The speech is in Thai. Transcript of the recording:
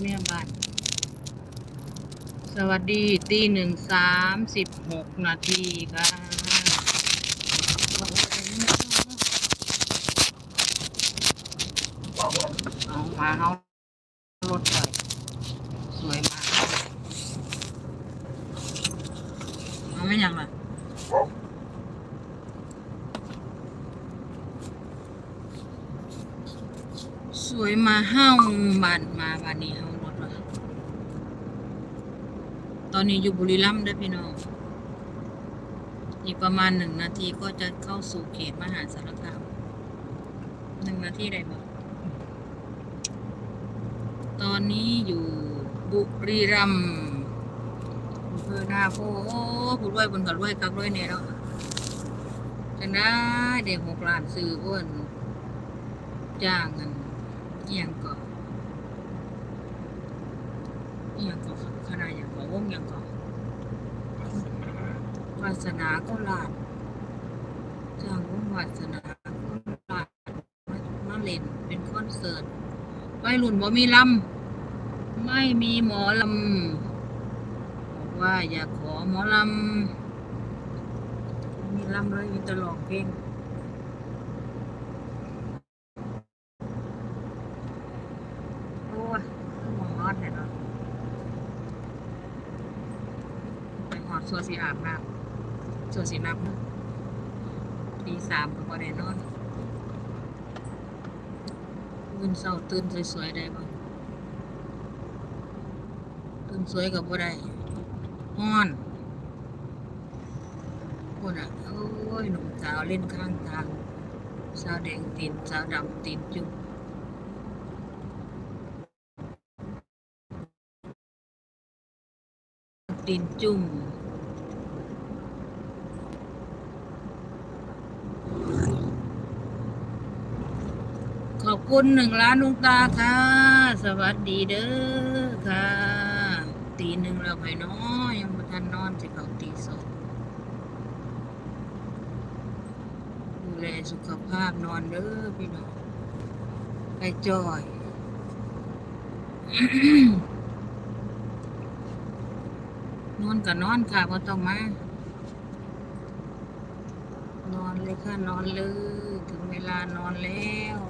เมียบ้าน สวัสดีตีหนึ่งสามสิบหกนาทีค่ะเอามาเอารถไปสวยมากเอาไม่ยังล่ะ สวยมาเฮ้าบ้านมาบ้านนี้เฮ้ารถวะตอนนี้อยู่บุรีรัมย์เด้วยพี่น้องอีกประมาณหนึ่งนาทีก็จะเข้าสู่เขตมหาสารคามหนึ่งนาทีได้บ่ตอนนี้อยู่บุรีรัมย์อำเภอนาโพโอ้ผู้รวยบนกับรวยกักรวยเนี่ยเนาะจังได้เด็กหกล้านซื้ออ้วนจ้างเงิน เอียงก่อนเอียงก่อนขนาดอย่างก่อวงอย่างก่อนวาสนาก็ลาดจางวงวาสนาก็ลาดมามาเล่นเป็นคอนเสิร์ตไว้รุ่นบ่มีลำไม่มีหมอลำบอกว่าอยากขอหมอลำมีลำเลยมีตลองเพลง โอ้ย คือหมองนอนแท้เนาะไปหอดสัวสีอาบน้ำสัวสีน้ำตีสามก็พอได้นอนตื่นเศร้าตื่นสวยๆได้บ่ตื่นสวยกับบ่ได้ฮ้อนคนอะโอ้ยหนุ่มสาวเล่นข้างทางสาวแดงตีนสาวดำตีนจุ๊บ ตีนจุ่ม ขอบคุณหนึ่งล้านลุงตาค่ะ สวัสดีเด้อค่ะ ตีหนึ่งเราไปเนาะยังไม่ทันนอนจะเขาตีสองดูแลสุขภาพนอนเด้อพี่น้องไปจอย นอนก็นอนค่ะพอต้องมานอนเลยค่ะนอนเลย ถึงเวลานอนแล้ว